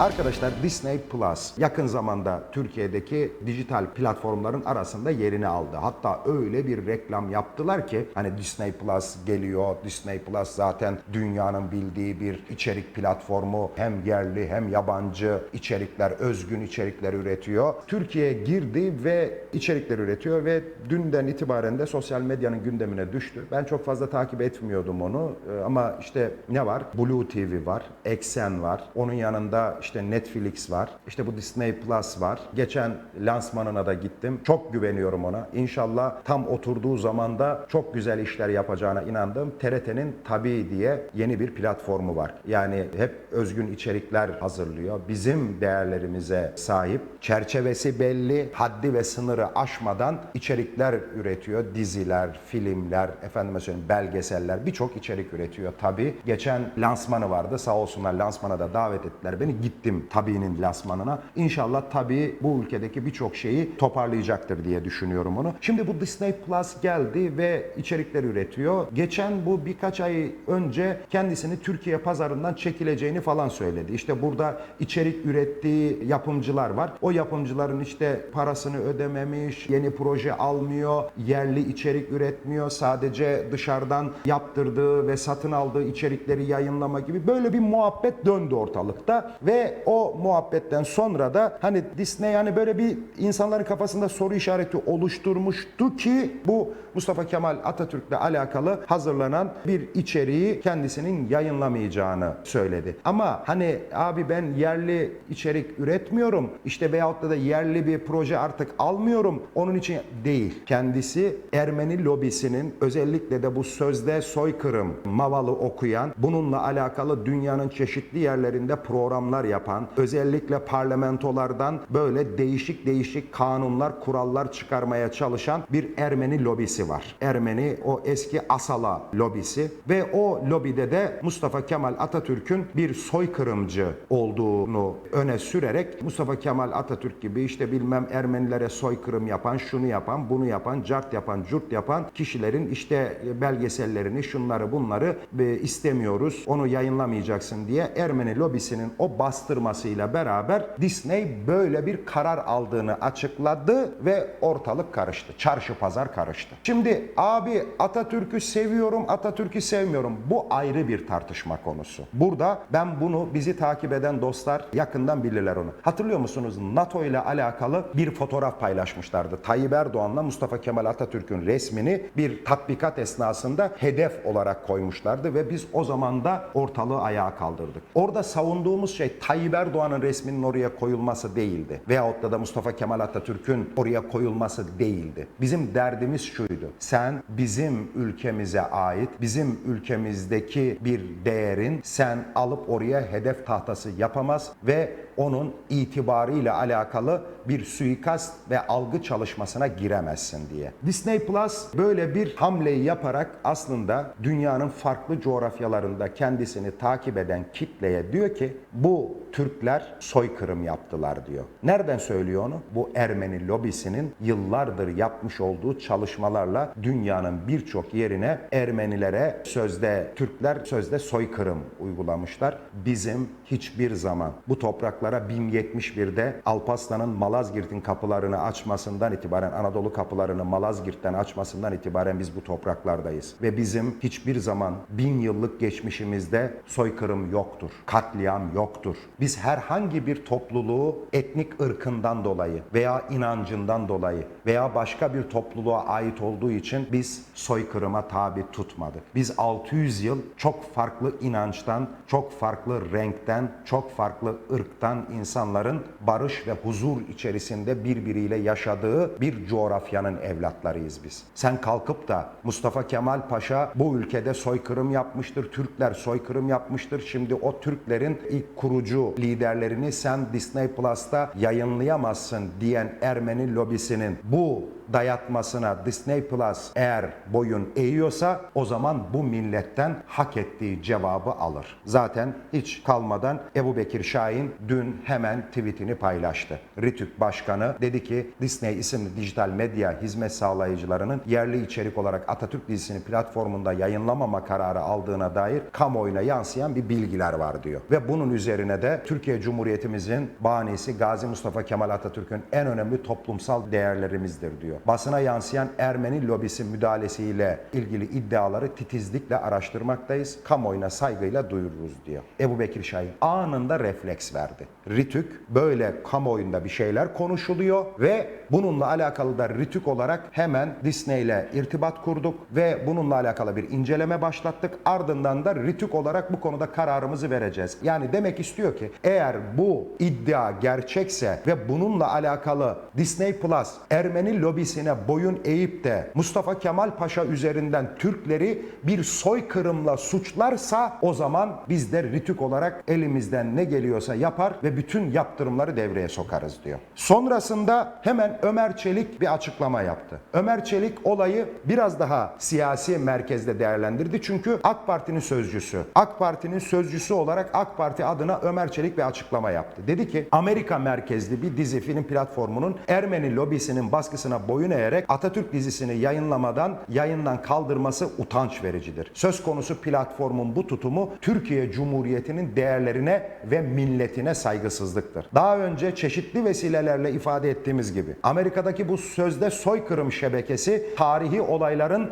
Arkadaşlar Disney Plus yakın zamanda Türkiye'deki dijital platformların arasında yerini aldı. Hatta öyle bir reklam yaptılar ki hani Disney Plus geliyor. Disney Plus zaten dünyanın bildiği bir içerik platformu. Hem yerli hem yabancı içerikler, özgün içerikler üretiyor. Türkiye'ye girdi ve içerikler üretiyor ve dünden itibaren de sosyal medyanın gündemine düştü. Ben çok fazla takip etmiyordum onu Ee, ama işte ne var? Blue TV var, Exxen var. Onun yanında işte Netflix var. İşte bu Disney Plus var. Geçen lansmanına da gittim. Çok güveniyorum ona. İnşallah tam oturduğu zamanda çok güzel işler yapacağına inandım. TRT'nin Tabii diye yeni bir platformu var. Yani hep özgün içerikler hazırlıyor. Bizim değerlerimize sahip. Çerçevesi belli, haddi ve sınırı aşmadan içerikler üretiyor. Diziler, filmler, efendime söyleyeyim belgeseller birçok içerik üretiyor tabii. Geçen lansmanı vardı. Sağ olsunlar lansmana da davet ettiler beni. Gittim Tabii'nin lansmanına. İnşallah Tabii bu ülkedeki birçok şeyi toparlayacaktır diye düşünüyorum onu. Şimdi bu Disney Plus geldi ve içerikler üretiyor. Geçen bu birkaç ay önce kendisini Türkiye pazarından çekileceğini falan söyledi. İşte burada içerik ürettiği yapımcılar var. O yapımcıların işte parasını ödememiş, yeni proje almıyor, yerli içerik üretmiyor. Sadece dışarıdan yaptırdığı ve satın aldığı içerikleri yayınlama gibi böyle bir muhabbet döndü ortalıkta ve o muhabbetten sonra da hani Disney yani böyle bir insanların kafasında soru işareti oluşturmuştu ki bu Mustafa Kemal Atatürk'le alakalı hazırlanan bir içeriği kendisinin yayınlamayacağını söyledi. Ama hani abi ben yerli içerik üretmiyorum işte veyahut da, da yerli bir proje artık almıyorum onun için değil. Kendisi Ermeni lobisinin özellikle de bu sözde soykırım mavalı okuyan bununla alakalı dünyanın çeşitli yerlerinde programlar yapan özellikle parlamentolardan böyle değişik değişik kanunlar kurallar çıkarmaya çalışan bir Ermeni lobisi var. Ermeni o eski Asala lobisi ve o lobide de Mustafa Kemal Atatürk'ün bir soykırımcı olduğunu öne sürerek Mustafa Kemal Atatürk gibi işte bilmem Ermenilere soykırım yapan, şunu yapan, bunu yapan, cart yapan, curt yapan kişilerin işte belgesellerini, şunları bunları e, istemiyoruz, onu yayınlamayacaksın diye Ermeni lobisinin o bastırmasıyla beraber Disney böyle bir karar aldığını açıkladı ve ortalık karıştı. Çarşı pazar karıştı. Şimdi abi Atatürk'ü seviyorum, Atatürk'ü sevmiyorum. Bu ayrı bir tartışma konusu. Burada ben bunu bizi takip eden dostlar yakından bilirler onu. Hatırlıyor musunuz? NATO ile alakalı bir fotoğraf paylaşmışlardı. Tayyip Erdoğan'la Mustafa Kemal Atatürk'ün resmini bir tatbikat esnasında hedef olarak koymuşlardı ve biz o zaman da ortalığı ayağa kaldırdık. Orada savunduğumuz şey Tayyip Erdoğan'ın resminin oraya koyulması değildi. Veyahut da, da Mustafa Kemal Atatürk'ün oraya koyulması değildi. Bizim derdimiz şuydu. Sen bizim ülkemize ait, bizim ülkemizdeki bir değerin sen alıp oraya hedef tahtası yapamaz ve onun itibarıyla alakalı bir suikast ve algı çalışmasına giremezsin diye. Disney Plus böyle bir hamleyi yaparak aslında dünyanın farklı coğrafyalarında kendisini takip eden kitleye diyor ki bu Türkler soykırım yaptılar diyor. Nereden söylüyor onu? Bu Ermeni lobisinin yıllardır yapmış olduğu çalışmalarla dünyanın birçok yerine Ermenilere sözde Türkler sözde soykırım uygulamışlar. Bizim hiçbir zaman bu topraklara 1071'de Alparslan'ın Malazgirt'in kapılarını açmasından itibaren Anadolu kapılarını Malazgirt'ten açmasından itibaren biz bu topraklardayız. Ve bizim hiçbir zaman bin yıllık geçmişimizde soykırım yoktur. Katliam yoktur. Biz herhangi bir topluluğu etnik ırkından dolayı veya inancından dolayı veya başka bir topluluğa ait olduğu için biz soykırıma tabi tutmadık. Biz 600 yıl çok farklı inançtan, çok farklı renkten, çok farklı ırktan insanların barış ve huzur içerisinde birbiriyle yaşadığı bir coğrafyanın evlatlarıyız biz. Sen kalkıp da Mustafa Kemal Paşa bu ülkede soykırım yapmıştır, Türkler soykırım yapmıştır. Şimdi o Türklerin ilk kurucu liderlerini sen Disney Plus'ta yayınlayamazsın diyen Ermeni lobisinin bu dayatmasına Disney Plus eğer boyun eğiyorsa o zaman bu milletten hak ettiği cevabı alır. Zaten hiç kalmadan Ebu Bekir Şahin dün hemen tweetini paylaştı. Ritük Başkanı dedi ki Disney isimli dijital medya hizmet sağlayıcılarının yerli içerik olarak Atatürk dizisini platformunda yayınlamama kararı aldığına dair kamuoyuna yansıyan bir bilgiler var diyor. Ve bunun üzerine de Türkiye Cumhuriyetimizin banisi Gazi Mustafa Kemal Atatürk'ün en önemli toplumsal değerlerimizdir diyor. Basına yansıyan Ermeni lobisi müdahalesiyle ilgili iddiaları titizlikle araştırmaktayız. Kamuoyuna saygıyla duyururuz diyor. Ebu Bekir Şahin anında refleks verdi. Ritük böyle kamuoyunda bir şeyler konuşuluyor ve bununla alakalı da Ritük olarak hemen Disney ile irtibat kurduk ve bununla alakalı bir inceleme başlattık. Ardından da Ritük olarak bu konuda kararımızı vereceğiz. Yani demek istiyor ki eğer bu iddia gerçekse ve bununla alakalı Disney Plus Ermeni lobisine boyun eğip de Mustafa Kemal Paşa üzerinden Türkleri bir soykırımla suçlarsa o zaman biz de Ritük olarak elimizden ne geliyorsa yapar ve bütün yaptırımları devreye sokarız diyor. Sonrasında hemen Ömer Çelik bir açıklama yaptı. Ömer Çelik olayı biraz daha siyasi merkezde değerlendirdi. Çünkü AK Parti'nin sözcüsü. AK Parti'nin sözcüsü olarak AK Parti adına Ömer Çelik bir açıklama yaptı. Dedi ki Amerika merkezli bir dizi film platformunun Ermeni lobisinin baskısına boyun eğerek Atatürk dizisini yayınlamadan yayından kaldırması utanç vericidir. Söz konusu platformun bu tutumu Türkiye Cumhuriyeti'nin değerlerine ve milletine saygısızlıktır. Daha önce çeşitli vesilelerle ifade ettiğimiz gibi Amerika'daki bu sözde soykırım şebekesi tarihi olayların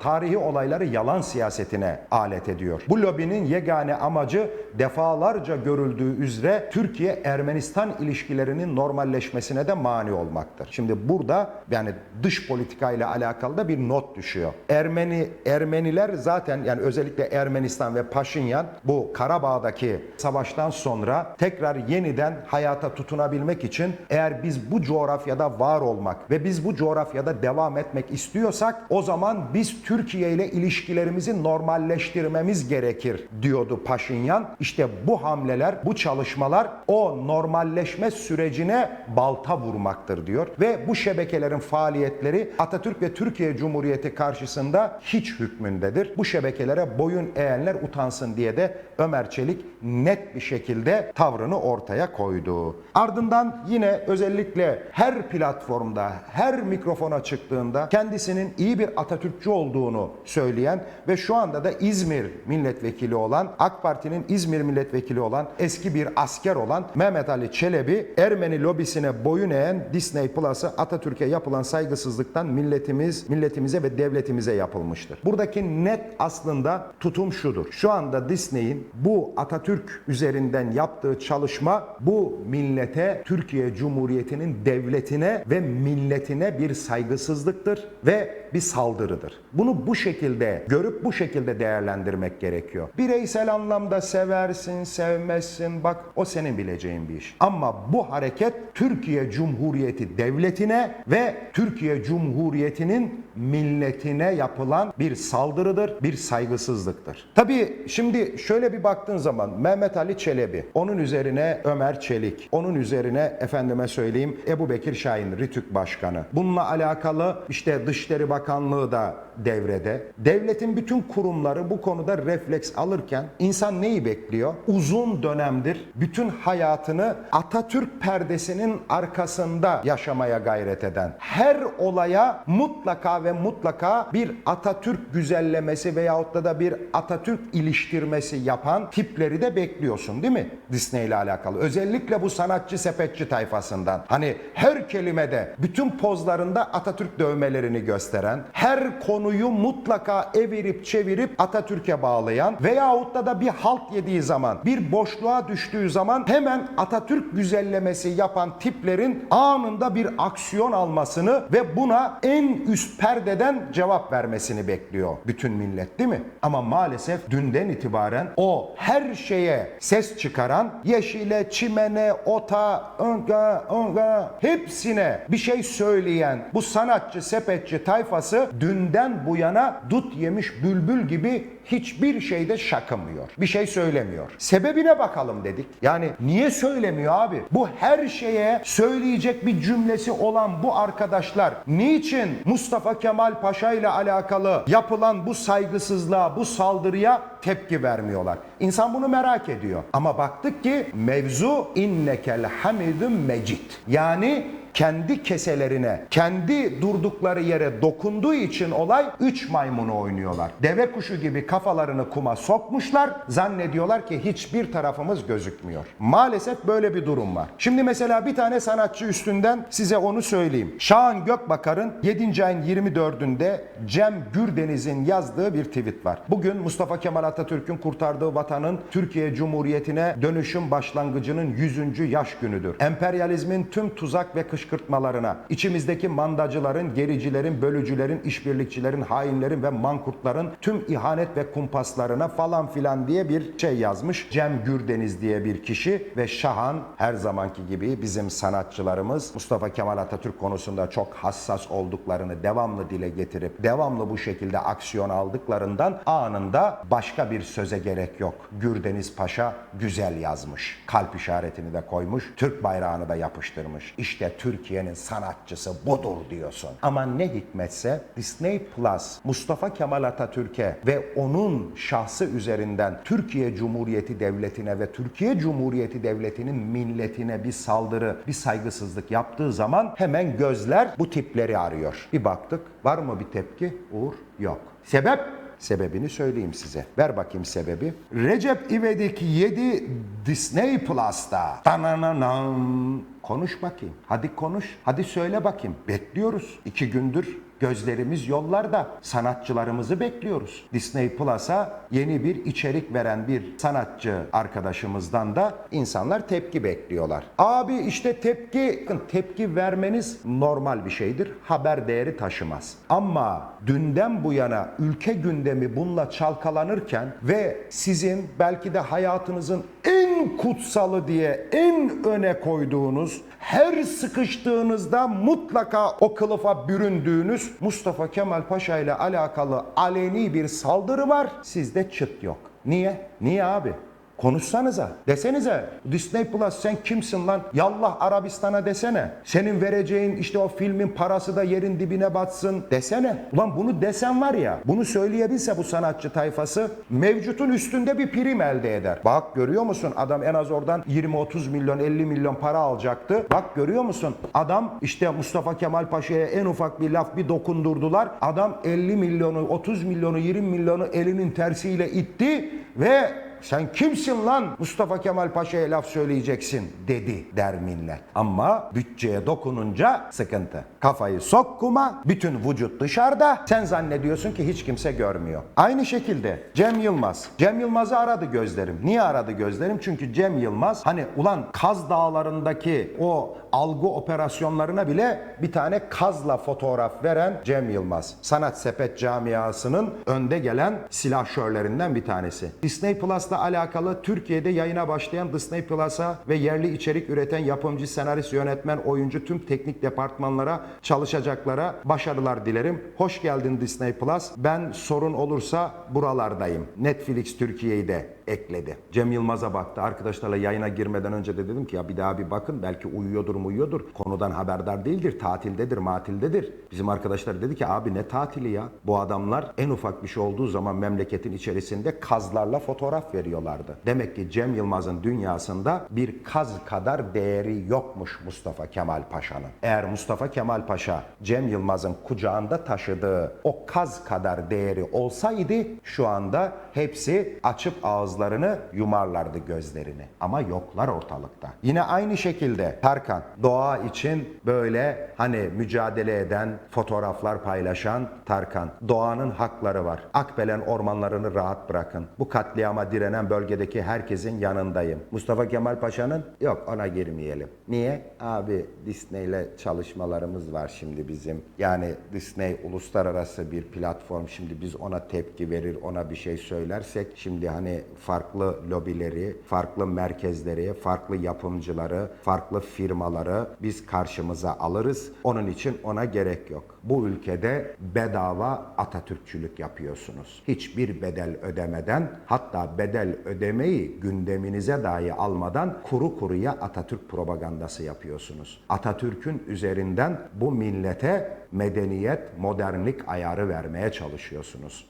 tarihi olayları yalan siyasetine alet ediyor. Bu lobinin yegane amacı defalarca görüldüğü üzere Türkiye Ermenistan ilişkilerinin normalleşmesine de mani olmaktır. Şimdi burada yani dış politika ile alakalı da bir not düşüyor. Ermeni Ermeniler zaten yani özellikle Ermenistan ve Paşinyan bu Karabağ'daki savaştan sonra tekrar yeniden hayata tutunabilmek için eğer biz bu coğrafyada var olmak ve biz bu coğrafyada devam etmek istiyorsak o zaman biz Türkiye ile ilişkilerimizi normalleştirmemiz gerekir diyordu Paşinyan. İşte bu hamleler, bu çalışmalar o normalleşme sürecine balta vurmaktır diyor ve bu şebekelerin faaliyetleri Atatürk ve Türkiye Cumhuriyeti karşısında hiç hükmündedir. Bu şebekelere boyun eğenler utansın diye de Ömer Çelik net bir şekilde tavrını ortaya koydu. Ardından yine özellikle her platformda, her mikrofona çıktığında kendisinin iyi bir Atatürkçü olduğunu söyleyen ve şu anda da İzmir milletvekili olan, AK Parti'nin İzmir milletvekili olan, eski bir asker olan Mehmet Ali Çelebi, Ermeni lobisine boyun eğen Disney Plus'ı Atatürk'e yapılan saygısızlıktan milletimiz, milletimize ve devletimize yapılmıştır. Buradaki net aslında tutum şudur. Şu anda Disney'in bu Atatürk üzerinden yaptığı çalışma bu millete, Türkiye Cumhuriyeti'nin devletine ve milletine bir saygısızlıktır ve bir saldırıdır. Bunu bu şekilde görüp bu şekilde değerlendirmek gerekiyor. Bireysel anlamda seversin, sevmezsin bak o senin bileceğin bir iş. Ama bu hareket Türkiye Cumhuriyeti devletine ve Türkiye Cumhuriyeti'nin milletine yapılan bir saldırıdır, bir saygısızlıktır. Tabii şimdi şöyle bir baktığın zaman Mehmet Ali Çelebi, onun üzerine Ömer Çelik, onun üzerine efendime söyleyeyim Ebu Bekir Şahin, Ritük Başkanı. Bununla alakalı işte Dışişleri Bakanlığı da devrede. Devletin bütün kurumları bu konuda refleks alırken insan neyi bekliyor? Uzun dönemdir bütün hayatını Atatürk perdesinin arkasında yaşamaya gayret eden, her olaya mutlaka ve mutlaka bir Atatürk güzellemesi veyahut da da bir Atatürk iliştirmesi yapan tipleri de bekliyorsun değil mi? Disney ile alakalı. Özellikle bu sanatçı sepetçi tayfasından. Hani her kelimede, bütün pozlarında Atatürk dövmelerini gösteren, her konuyu mutlaka evirip çevirip Atatürk'e bağlayan veyahut da da bir halt yediği zaman, bir boşluğa düştüğü zaman hemen Atatürk güzellemesi yapan tiplerin anında bir aksiyon almasını ve buna en üst perdeden cevap vermesini bekliyor bütün millet değil mi? Ama maalesef dünden itibaren o her şeye ses çıkaran yeşile, çimene, ota, önga, önga hepsine bir şey söyleyen bu sanatçı, sepetçi tayfası dünden dünden bu yana dut yemiş bülbül gibi hiçbir şeyde şakımıyor. Bir şey söylemiyor. Sebebine bakalım dedik. Yani niye söylemiyor abi? Bu her şeye söyleyecek bir cümlesi olan bu arkadaşlar niçin Mustafa Kemal Paşa ile alakalı yapılan bu saygısızlığa, bu saldırıya tepki vermiyorlar? İnsan bunu merak ediyor. Ama baktık ki mevzu innekel hamidun mecid. Yani kendi keselerine, kendi durdukları yere dokunduğu için olay üç maymunu oynuyorlar. Deve kuşu gibi kafalarını kuma sokmuşlar. Zannediyorlar ki hiçbir tarafımız gözükmüyor. Maalesef böyle bir durum var. Şimdi mesela bir tane sanatçı üstünden size onu söyleyeyim. Şahan Gökbakar'ın 7. ayın 24'ünde Cem Gürdeniz'in yazdığı bir tweet var. Bugün Mustafa Kemal Atatürk'ün kurtardığı vatanın Türkiye Cumhuriyeti'ne dönüşüm başlangıcının 100. yaş günüdür. Emperyalizmin tüm tuzak ve kışkırtmalarına, içimizdeki mandacıların, gericilerin, bölücülerin, işbirlikçilerin, hainlerin ve mankurtların tüm ihanet ve kumpaslarına falan filan diye bir şey yazmış. Cem Gürdeniz diye bir kişi ve Şahan her zamanki gibi bizim sanatçılarımız Mustafa Kemal Atatürk konusunda çok hassas olduklarını devamlı dile getirip devamlı bu şekilde aksiyon aldıklarından anında başka bir söze gerek yok. Gürdeniz Paşa güzel yazmış. Kalp işaretini de koymuş. Türk bayrağını da yapıştırmış. İşte Türkiye'nin sanatçısı budur diyorsun. Ama ne hikmetse Disney Plus Mustafa Kemal Atatürk'e ve onun şahsı üzerinden Türkiye Cumhuriyeti Devleti'ne ve Türkiye Cumhuriyeti Devleti'nin milletine bir saldırı, bir saygısızlık yaptığı zaman hemen gözler bu tipleri arıyor. Bir baktık var mı bir tepki? Uğur yok. Sebep? Sebebini söyleyeyim size. Ver bakayım sebebi. Recep İvedik 7 Disney Plus'ta. Tanananan. Konuş bakayım. Hadi konuş. Hadi söyle bakayım. Bekliyoruz. İki gündür gözlerimiz yollarda. Sanatçılarımızı bekliyoruz. Disney Plus'a yeni bir içerik veren bir sanatçı arkadaşımızdan da insanlar tepki bekliyorlar. Abi işte tepki, tepki vermeniz normal bir şeydir. Haber değeri taşımaz. Ama dünden bu yana ülke gündemi bununla çalkalanırken ve sizin belki de hayatınızın en kutsalı diye en öne koyduğunuz, her sıkıştığınızda mutlaka o kılıfa büründüğünüz Mustafa Kemal Paşa ile alakalı aleni bir saldırı var. Sizde çıt yok. Niye? Niye abi? Konuşsanıza. Desenize Disney Plus sen kimsin lan? Yallah Arabistan'a desene. Senin vereceğin işte o filmin parası da yerin dibine batsın desene. Ulan bunu desen var ya bunu söyleyebilse bu sanatçı tayfası mevcutun üstünde bir prim elde eder. Bak görüyor musun adam en az oradan 20-30 milyon 50 milyon para alacaktı. Bak görüyor musun adam işte Mustafa Kemal Paşa'ya en ufak bir laf bir dokundurdular. Adam 50 milyonu 30 milyonu 20 milyonu elinin tersiyle itti ve sen kimsin lan Mustafa Kemal Paşa'ya laf söyleyeceksin dedi der millet. Ama bütçeye dokununca sıkıntı. Kafayı sok kuma, bütün vücut dışarıda. Sen zannediyorsun ki hiç kimse görmüyor. Aynı şekilde Cem Yılmaz. Cem Yılmaz'ı aradı gözlerim. Niye aradı gözlerim? Çünkü Cem Yılmaz hani ulan Kaz Dağları'ndaki o algı operasyonlarına bile bir tane kazla fotoğraf veren Cem Yılmaz. Sanat sepet camiasının önde gelen silahşörlerinden bir tanesi. Disney Plus'la alakalı Türkiye'de yayına başlayan Disney Plus'a ve yerli içerik üreten yapımcı, senarist, yönetmen, oyuncu tüm teknik departmanlara, çalışacaklara başarılar dilerim. Hoş geldin Disney Plus. Ben sorun olursa buralardayım. Netflix Türkiye'yi de ekledi. Cem Yılmaz'a baktı. Arkadaşlarla yayına girmeden önce de dedim ki ya bir daha bir bakın belki uyuyordur mu uyuyordur. Konudan haberdar değildir. Tatildedir, matildedir. Bizim arkadaşlar dedi ki abi ne tatili ya? Bu adamlar en ufak bir şey olduğu zaman memleketin içerisinde kazlarla fotoğraf veriyorlardı. Demek ki Cem Yılmaz'ın dünyasında bir kaz kadar değeri yokmuş Mustafa Kemal Paşa'nın. Eğer Mustafa Kemal Paşa Cem Yılmaz'ın kucağında taşıdığı o kaz kadar değeri olsaydı şu anda hepsi açıp ağızlarını yumarlardı gözlerini. Ama yoklar ortalıkta. Yine aynı şekilde Tarkan doğa için böyle hani mücadele eden, fotoğraflar paylaşan Tarkan. Doğanın hakları var. Akbelen ormanlarını rahat bırakın. Bu katliama direnen bölgedeki herkesin yanındayım. Mustafa Kemal Paşa'nın yok ona girmeyelim. Niye? Abi Disney ile çalışmalarımız var şimdi bizim. Yani Disney uluslararası bir platform. Şimdi biz ona tepki verir, ona bir şey söylersek şimdi hani farklı lobileri, farklı merkezleri, farklı yapımcıları, farklı firmaları biz karşımıza alırız. Onun için ona gerek yok. bu ülkede bedava Atatürkçülük yapıyorsunuz. Hiçbir bedel ödemeden hatta bedel ödemeyi gündeminize dahi almadan kuru kuruya Atatürk propagandası yapıyorsunuz. Atatürk'ün üzerinden bu millete medeniyet, modernlik ayarı vermeye çalışıyorsunuz.